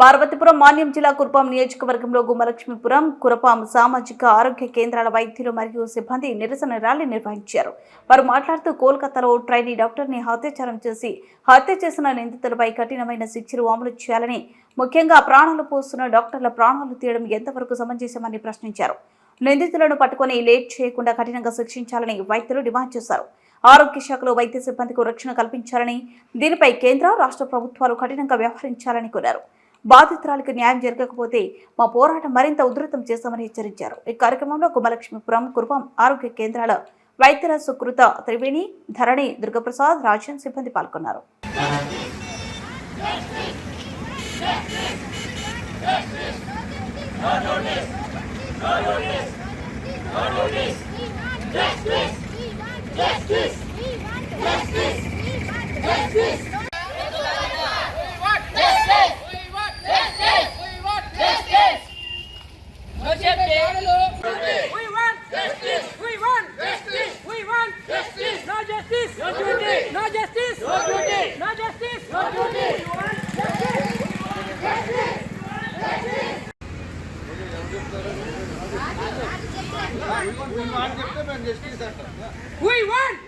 పార్వతీపురం మాన్యం జిల్లా కురపాం నియోజకవర్గంలో గుమ్మలక్ష్మీపురం కురపాం సామాజిక ఆరోగ్య కేంద్రాల వైద్యులు మరియు సిబ్బంది నిరసన ర్యాలీ నిర్వహించారు. వారు మాట్లాడుతూ కోల్కతాలో ట్రైనీ డాక్టర్ని హత్యాచారం చేసి హత్య చేసిన నిందితులపై కఠినమైన శిక్షలు అమలు చేయాలని ముఖ్యంగా ప్రాణాలు పోస్తున్న డాక్టర్ల ప్రాణాలు తీయడం ఎంతవరకు సమంజసమని ప్రశ్నించారు. నిందితులను పట్టుకొని లేట్ చేయకుండా కఠినంగా శిక్షించాలని వైద్యులు డిమాండ్ చేశారు. ఆరోగ్య శాఖలో వైద్య సిబ్బందికి రక్షణ కల్పించాలని దీనిపై కేంద్ర రాష్ట్ర ప్రభుత్వాలు కఠినంగా వ్యవహరించాలని కోరారు. బాధితురాలకు న్యాయం జరగకపోతే మా పోరాటం మరింత ఉధృతం చేస్తామని హెచ్చరించారు ఈ కార్యక్రమంలో గుమ్మలక్ష్మీపురం కురుపం ఆరోగ్య కేంద్రాల వైద్యుల సుకృత త్రివేణి ధరణి దుర్గప్రసాద్ రాజన్ సిబ్బంది పాల్గొన్నారు No justice. We want justice. We want justice. We want justice. No justice. No duty. No justice. No duty. No justice. No duty. We want justice. We want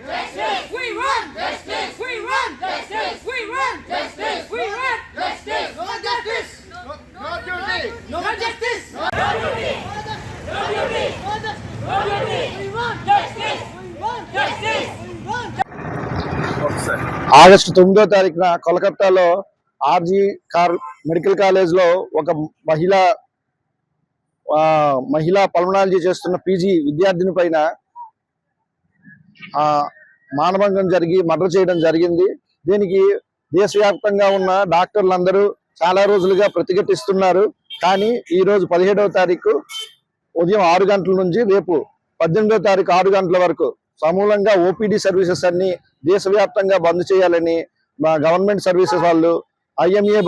justice. We want justice. We want justice. We want justice. We want justice. No justice. No duty. No justice. No duty. No duty. No duty. We want justice. We want justice. We want August తొమ్మిదో తారీఖున కోలకత్తాలో RG car medical కాలేజ్లో ఒక మహిళ మహిళా pulmonology చేస్తున్న PG విద్యార్థిని పైన మానభంగం జరిగి మర్డర్ చేయడం జరిగింది. దీనికి దేశవ్యాప్తంగా ఉన్న డాక్టర్లందరూ చాలా రోజులుగా ప్రతిఘటిస్తున్నారు. కానీ ఈ రోజు పదిహేడవ తారీఖు ఉదయం ఆరు గంటల నుంచి రేపు పద్దెనిమిదవ తారీఖు ఆరు గంటల వరకు సమూలంగా ఓపీడీ సర్వీసెస్ అన్ని దేశవ్యాప్తంగా బంద్ చేయాలని గవర్నమెంట్ సర్వీసెస్ వాళ్ళు ఐఎంఏ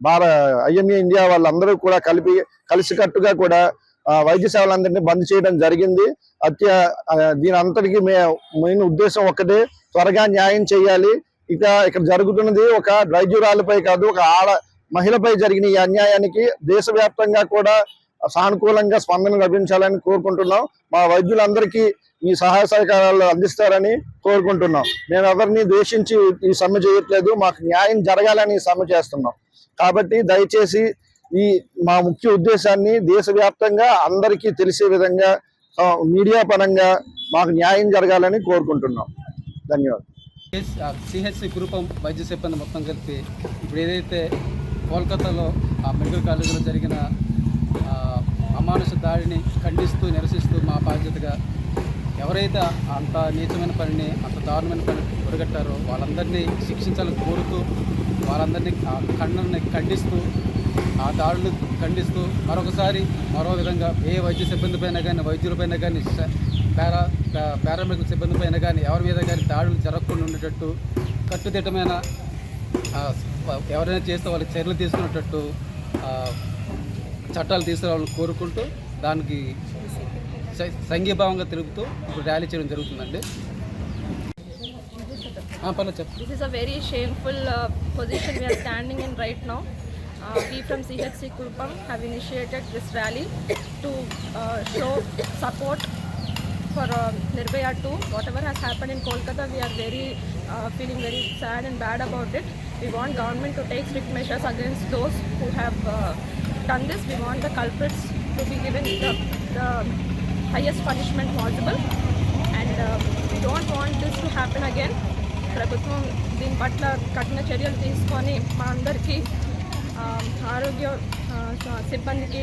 భార ఐఎంఏ ఇండియా వాళ్ళందరూ కూడా కలిపి కలిసికట్టుగా కూడా వైద్య సేవలందరినీ బంద్ చేయడం జరిగింది. అత్య దీని అంతటికి మే మెయిన్ ఉద్దేశం ఒకటే త్వరగా న్యాయం చేయాలి. ఇక ఇక్కడ జరుగుతున్నది ఒక వైద్యురాలపై కాదు ఒక ఆడ మహిళపై జరిగిన ఈ అన్యాయానికి దేశవ్యాప్తంగా కూడా సానుకూలంగా స్పందన లభించాలని కోరుకుంటున్నాం. మా వైద్యులందరికీ మీ సహాయ సహకారాలు అందిస్తారని కోరుకుంటున్నాం. మేము ఎవరిని ద్వేషించి ఈ సమ్మె చేయట్లేదు మాకు న్యాయం జరగాలని ఈ సమ్మె చేస్తున్నాం. కాబట్టి దయచేసి ఈ మా ముఖ్య ఉద్దేశాన్ని దేశవ్యాప్తంగా అందరికీ తెలిసే విధంగా మీడియా పరంగా మాకు న్యాయం జరగాలని కోరుకుంటున్నాం. ధన్యవాదాలు. సిహెచ్సి గ్రూపం వైద్య సిబ్బంది మొత్తం కలిపి ఇప్పుడు ఏదైతే కోల్కతాలో ఆ మెడికల్ కాలేజీలో జరిగిన అమానుష దాడిని ఖండిస్తూ నిరసిస్తూ మా బాధ్యతగా ఎవరైతే అంత నీచమైన పనిని అంత దారుణమైన పని ఒడగట్టారో వాళ్ళందరినీ శిక్షించాలని కోరుతూ వారందరినీ ఖండన ఖండిస్తూ ఆ దాడులు ఖండిస్తూ మరొకసారి మరో విధంగా ఏ వైద్య సిబ్బంది పైన కానీ వైద్యులపైన కానీ పారా పారామెడికల్ సిబ్బంది పైన కానీ ఎవరి మీద కానీ దాడులు జరగకుండా ఉండేటట్టు కట్టుదిట్టమైన ఎవరైనా చేస్తే వాళ్ళకి చర్యలు తీసుకునేటట్టు చట్టాలు తీసుకురావాలని కోరుకుంటూ దానికి సంఘీభావంగా తిరుగుతూ ఇప్పుడు ర్యాలీ చేయడం జరుగుతుందండి. This is a very shameful uh, position we are standing in right now. Uh, we from CHC Kurupam have initiated this rally to uh, show support for uh, Nirbhaya 2. Whatever has happened in Kolkata, we are very uh, feeling very sad and bad about it. We want government to take strict measures against those who have uh, done this. We want the culprits to be given the, the highest punishment possible. And uh, we don't want this to happen again. ప్రభుత్వం దీని పట్ల కఠిన చర్యలు తీసుకొని మా అందరికీ ఆరోగ్య సిబ్బందికి